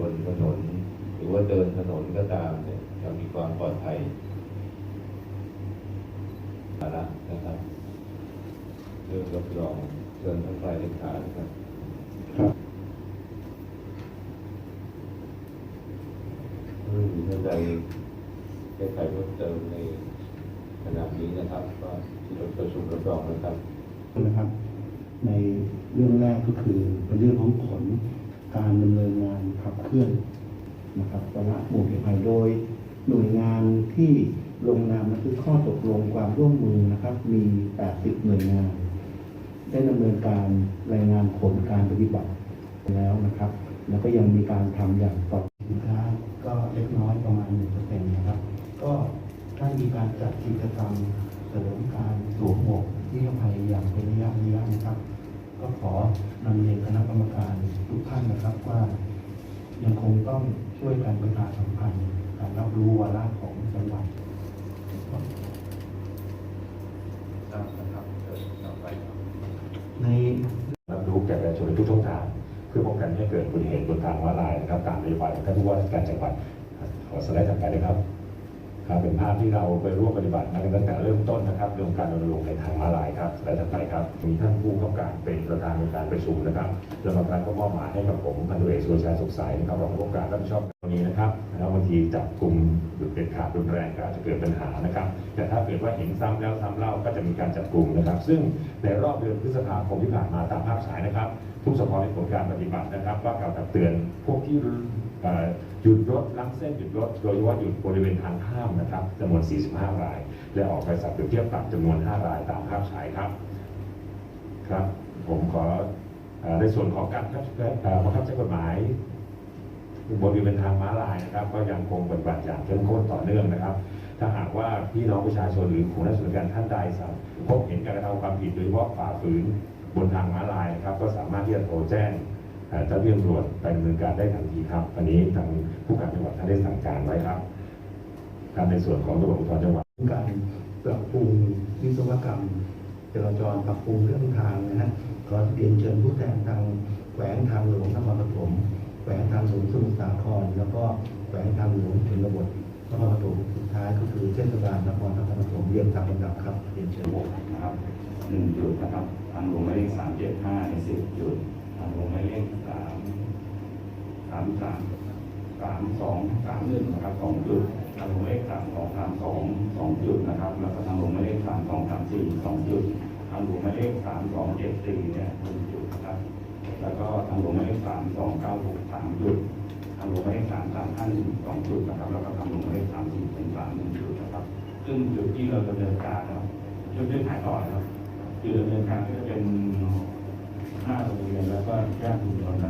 บนถนน หรือว่าเดินถนนก็ตามเนี่ยจะมีความปลอดภัยสารนะครับเรื่องรับรองเดินทั้งไฟเลขานะครับครับไม่มีท่านใดแก้ไขเพิ่มเติมในขณะนี้นะครับ ก็ที่เราประชุมรับรองนะครับนะครับ ในเรื่องแรกก็คือเป็นเรื่องของผล การดำเนินงานขับเคลื่อนนะครับสาระหมู่เหตุภัยโดยหน่วยงานที่ลงนามบันทึกข้อตกลงความร่วมมือนะครับ มี 80 หน่วยงาน ได้ดำเนินการรายงานผลการปฏิบัติแล้วนะครับ แล้วก็ยังมีการทำอย่างต่อสินค้าก็เล็กน้อยประมาณ1%นะครับ ก็ได้มีการจัดกิจกรรมเสริมการสวมหมวกที่ภัยอย่างเป็นระยะระยะนะครับ ก็ขอนำเรียนคณะกรรมการทุกท่านนะครับว่า ยังคงต้องช่วยกันประชาสัมพันธ์การรับรู้วาระของจังหวัดในรับรู้แก่ประชาชนทุกช่องทางเพื่อป้องกันไม่ให้เกิดอุบัติเหตุบนทางม้าลายนะครับตามนโยบายของท่านผู้ว่าราชการจังหวัดขอสไลด์ถัดไปเลยครับ ครับเป็นภาพที่เราไปร่วมปฏิบัติมาตั้งแต่เริ่มต้นนะครับเรื่องการรณรงค์ในทางมาลายครับสไลด์ถัดไปครับมีท่านผู้กำกับเป็นประธานในการประชุมนะครับเรื่องการก็มอบหมายให้กับผมพันธุเอกสุรชัยสุขใสนะครับรองผู้กำกับรับผิดชอบตรงนี้นะครับแล้วบางทีจับกลุ่มหรือเป็นขาดรุนแรงก็อาจจะเกิดปัญหานะครับ แต่ถ้าเกิดว่าเห็นซ้ำแล้วซ้ำเล่าก็จะมีการจับกลุ่มนะครับ ซึ่งในรอบเดือนพฤษภาคมที่ผ่านมาตามภาพฉายนะครับ ทุกสพมีผลการปฏิบัตินะครับก็กล่าวตักเตือนพวกที่ หยุดรถล้ำเส้นหยุดรถโดยเฉพาะหยุดบริเวณทางข้ามนะครับจำนวน 45 ราย และออกไปสับเปรียบเทียบปรับจำนวน 5 รายตามภาพฉายครับครับ ผมขออในส่วนของการบังคับบังคับใช้กฎหมายบริเวณทางม้าลายนะครับ ก็ยังคงปฏิบัติอย่างเข้มข้นต่อเนื่องนะครับ ถ้าหากว่าพี่น้องประชาชนหรือผู้รับส่วนการท่านใดสามพบเห็นการกระทำความผิดโดยเฉพาะฝ่าฝืนบนทางม้าลายนะครับ ก็สามารถที่จะโทรแจ้ง เอ่อเจ้าหน้าที่ตำรวจไปดำเนินการได้ทันทีครับอันนี้ทางผู้การจังหวัดท่านได้สั่งการไว้ครับการในส่วนของตำรวจภูธรจังหวัดการปรับปรุงวิศวกรรมจราจรปรับปรุงเรื่องทางนะฮะขอเรียนเชิญผู้แทนทางแขวงทางหลวงนครปฐมแขวงทางหลวงสมุทรสาคร แล้วก็แขวงทางหลวงชนบทนครปฐมสุดท้ายก็คือเทศบาลนครนครปฐมเรียงตามลำดับครับเรียนเชิญหกนะครับหนึ่งจุดนะครับทางหลวงหมายเลขสามเจ็ดห้าในสิบจุดทางห ลงหมายเลขสามสามสามสามสองสามหนึ่งนะครับสองจุดทางหลวงหมายเลขสามสองสามสองสองจุดนะครับ แล้วก็ทางหลวงหมายเลขสามสองสามสี่สองจุดทางหลวงหมายเลขสามสองเจ็ดสี่เนี่ยหนึ่งจุดครับ แล้วก็ทางหลวงหมายเลขสามสองเก้าหกสามจุดทางหลวงหมายเลขสามสามห้านสองจุดนะครับ แล้วก็ทางหลวงหมายเลขสามสี่เป็นสามหนึ่งจุดนะครับ ซึ่งจุดที่เราดำเนินการนะครับจุดที่ถ่ายต่อครับจุดดำเนินการก็จะเป็น ห้าโรงเรียนแล้วก็ย่านชุมชนนะครับปรับก่อน